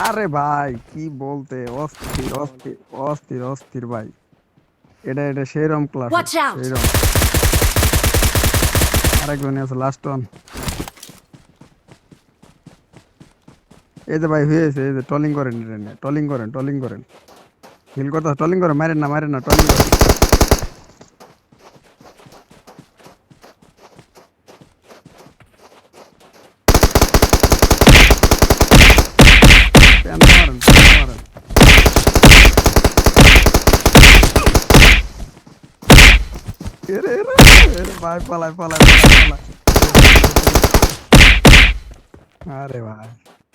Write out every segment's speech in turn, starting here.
আরে ভাই কি বলতে? অস্থির অস্থির অস্থির অস্থির ভাই। এটা এটা সেইরকম ক্লাস! সেইরকম আরেকজন আছে লাস্ট ওয়ান এই যে ভাই হয়েছে এই যে টলিং করেন এটা টলিং করেন টলিং করেন। হিল করতে টলিং করেন মারেন না মারেন না টলিং করেন প্যান মারেন প্যান মারেন আরে ভাই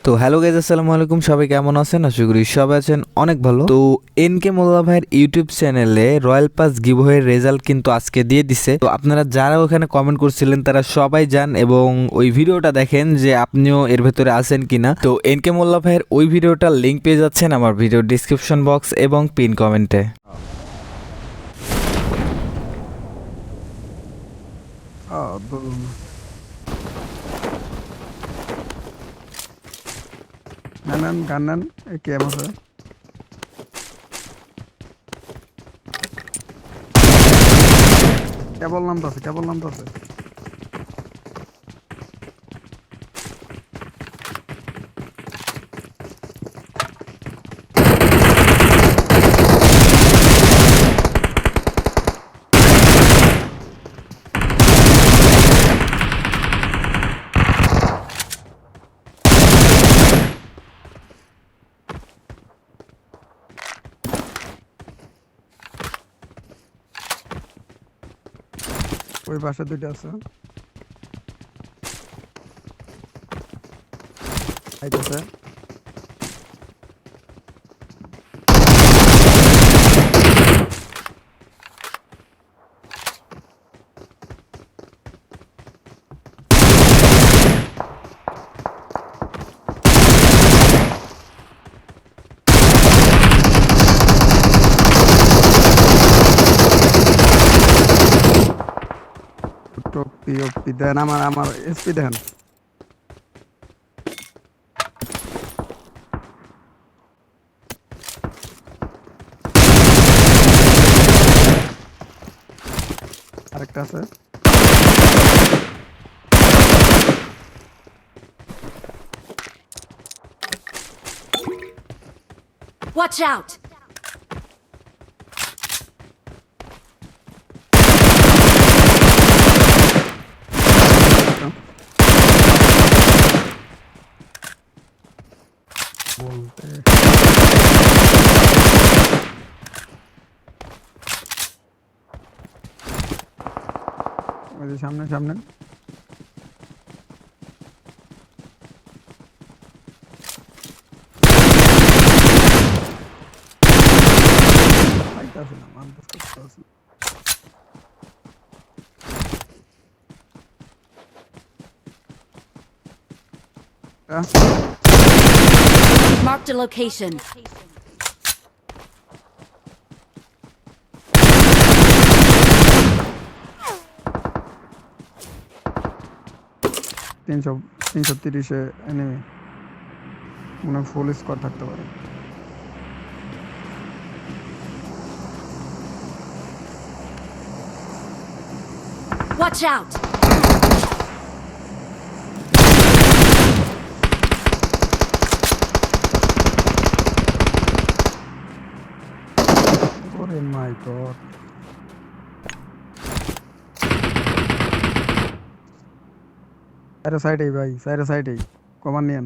তো হ্যালো গাইজ আসসালামু আলাইকুম। সবাই কেমন আছেন? আশা করি সবাই আছেন অনেক ভালো। তো এন কে মোল্লা ভাইয়ের ইউটিউব চ্যানেলে রয়্যাল পাস গিভওয়ের রেজাল্ট কিন্তু আজকে দিয়ে দিছে। তো আপনারা যারা ওখানে কমেন্ট করছিলেন, তারা সবাই যান এবং ওই ভিডিওটা দেখেন যে আপনিও এর ভেতরে আছেন কিনা। তো এন কে মোল্লা ভাইয়ের ওই ভিডিওটার লিঙ্ক পেয়ে যাচ্ছেন আমার ভিডিও ডিসক্রিপশন বক্স এবং পিন কমেন্টে Oh, boom. গানান গানান কে আছে কেবল নাম আছে কেবল নাম ওই বাসা দুইটা আছে। আইতেছে। টপি ওপি দেন আমার আমার এসপি দেন আরেকটা আছে Watch out! ওই যে সামনে সামনে পাইতাছি না মানতেছ করতেছি Marked a location. তিনশো তিনশো তিরিশে এনিমি মনে ফুল স্কোয়াড থাকতে পারে Watch out! ওরে মাই গড সাইডে সাইডেই ভাই সাইডে সাইডেই কমান নিয়েন।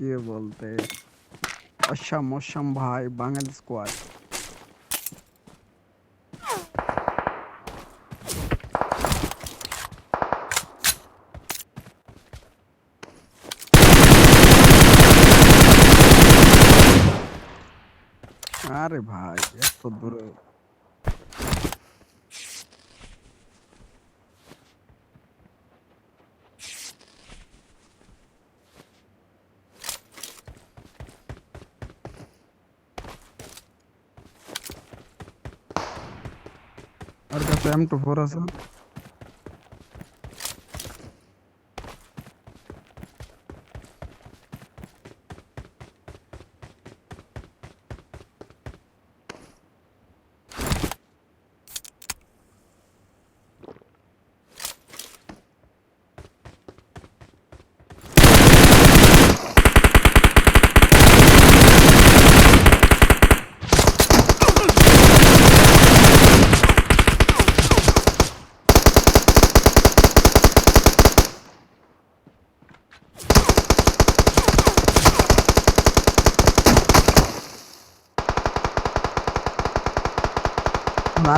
কি বলতে অসাম অসাম ভাই বাঙালি স্কোয়াড আরে ভাই এত দূরে আর কাছে Arka M24 asın.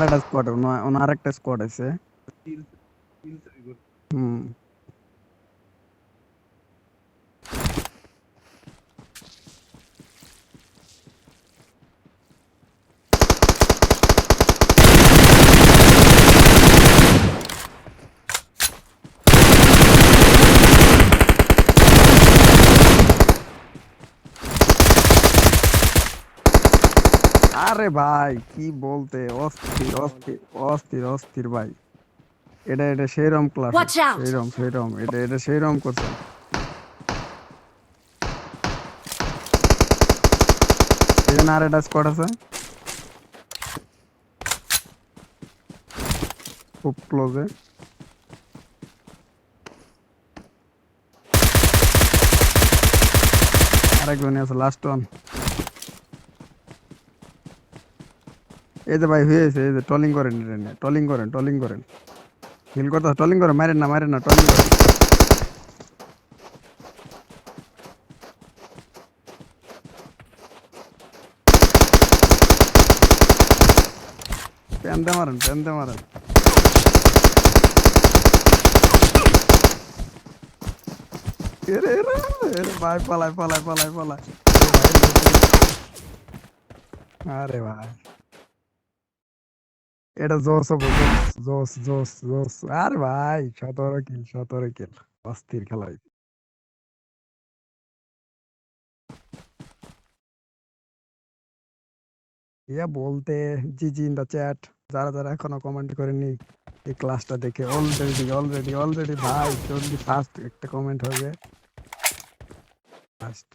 একটা স্কোয়াড ওনার একটা স্কোয়াড আছে হুম আরে ভাই কি বলতে অস্থির অস্থির অস্থির অস্থির ভাই। এটা এটা সেইরকম ক্লাস! সেইরকম সেইরকম এটা এটা সেইরকম করছে এখানে আর একটা স্কোয়াড আছে। খুব ক্লোজে আরেকজনই আছে লাস্ট ওয়ান এই যে ভাই হয়েছে, এই যে টলিং করেন টলিং করেন টলিং করেন। হিল করতে টলিং করেন, মারেন না মারেন না টলিং করেন। প্যান্তে মারেন প্যান্তে মারেন। এরে এরে এরে, ভাই, পালাই পালাই পালাই পালাই। আরে ভাই। এটা জোস জোস জোস জোস আর ভাই সতেরো কিল সতেরো কিল অস্থির খেলা হয়েছে। ইয়া বলতে জি জি ইন দা চ্যাট যারা যারা এখনও কমেন্ট করেনি, এই ক্লাসটা দেখে অলরেডি অলরেডি অলরেডি ভাই জলদি ফার্স্ট একটা কমেন্ট হবে। ফার্স্ট